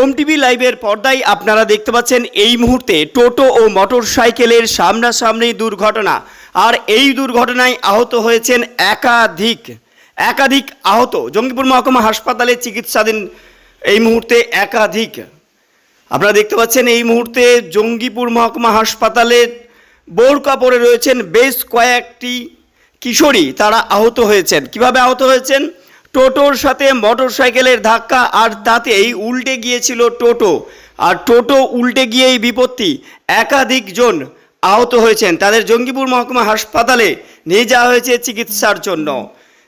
ওম TV লাইভের পর্দায় আপনারা দেখতে পাচ্ছেন এই মুহূর্তে টোটো ও মোটর সাইকেলের সামনাসামনি দুর্ঘটনা। আর এই দুর্ঘটনায় আহত হয়েছেন একাধিক একাধিক আহত। জঙ্গিপুর মহকুমা হাসপাতালে চিকিৎসাধীন এই মুহূর্তে একাধিক। আপনারা দেখতে পাচ্ছেন এই মুহূর্তে জঙ্গিপুর মহকুমা হাসপাতালে বোরকা পরে রয়েছেন বেশ কয়েকটি কিশোরী। তারা আহত হয়েছেন। কীভাবে আহত হয়েছেন? টোটোর সাথে মোটর সাইকেলের ধাক্কা আর তাতেই উল্টে গিয়েছিল টোটো। আর টোটো উল্টে গিয়েই বিপত্তি। একাধিক জন আহত হয়েছেন। তাদের জঙ্গিপুর মহকুমা হাসপাতালে নিয়ে যাওয়া হয়েছে চিকিৎসার জন্য।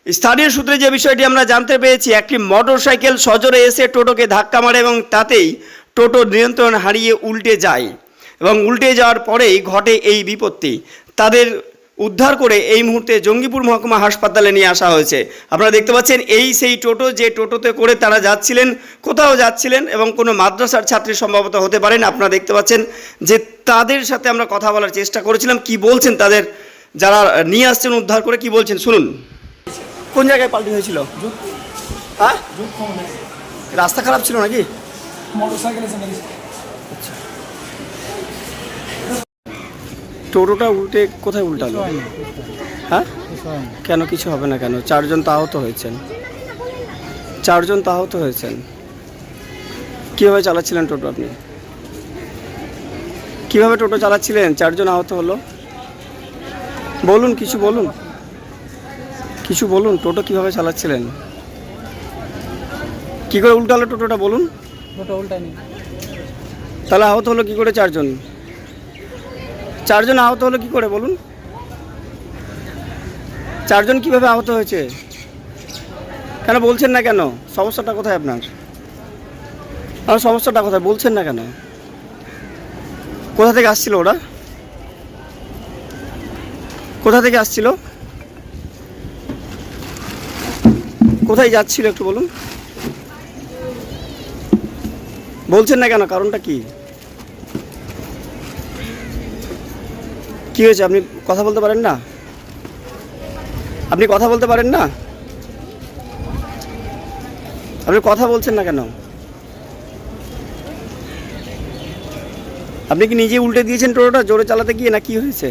স্থানীয় সূত্রে যে বিষয়টি আমরা জানতে পেরেছি, একটি মোটর সাইকেল সজোরে এসে টোটোকে ধাক্কা মারে এবং তাতেই টোটো নিয়ন্ত্রণ হারিয়ে উল্টে যায়। এবং উল্টে যাওয়ার পরেই ঘটে এই বিপত্তি। তাদের উদ্ধার করে এই মুহূর্তে জঙ্গিপুর মহকুমা হাসপাতালে নিয়ে আসা হয়েছে। আপনারা দেখতে পাচ্ছেন এই সেই টোটো যে টোটোতে করে তারা যাচ্ছিলেন কোথাও যাচ্ছিলেন এবং কোনো মাদ্রাসার ছাত্রী সম্ভবত হতে পারেন আপনারা দেখতে পাচ্ছেন যে তাদের সাথে আমরা কথা বলার চেষ্টা করেছিলাম কি বলছেন তাদের? যারা নিয়ে আসছেন উদ্ধার করে কি বলছেন? শুনুন। কোন জায়গায় পাল্টি হয়েছিল? হ্যাঁ? রাস্তা খারাপ ছিল নাকি? মেরেছে টোটোটা উল্টে কোথায় উল্টালো? হ্যাঁ? কেন কিছু হবে না কেন? চারজন তো আহত হয়েছেন। চারজন তো আহত হয়েছেন। কীভাবে চালাচ্ছিলেন টোটো আপনি? কীভাবে টোটো চালাচ্ছিলেন? চারজন আহত হলো। বলুন কিছু বলুন। কিছু বলুন টোটো কীভাবে চালাচ্ছিলেন? কী করে উল্টালো টোটোটা বলুন। উল্টানি তাহলে আহত হলো কী করে চারজন? চারজন আহত হলো কি করে বলুন? চারজন কীভাবে আহত হয়েছে? কেন বলছেন না কেন? সমস্যাটা কোথায় আপনার? আমার সমস্যাটা কোথায়? বলছেন না কেন? কোথা থেকে আসছিল ওরা? কোথা থেকে আসছিল? কোথায় যাচ্ছিল একটু বলুন? বলছেন না কেন? কারণটা কি? কি হয়েছে? আপনি কথা বলতে পারেন না? আপনি কথা বলতে পারেন না? আপনি কথা বলছেন না কেন? আপনি কি নিজে উল্টে দিয়েছেন টোটোটা? জোরে চালাতে গিয়ে না কি হয়েছে?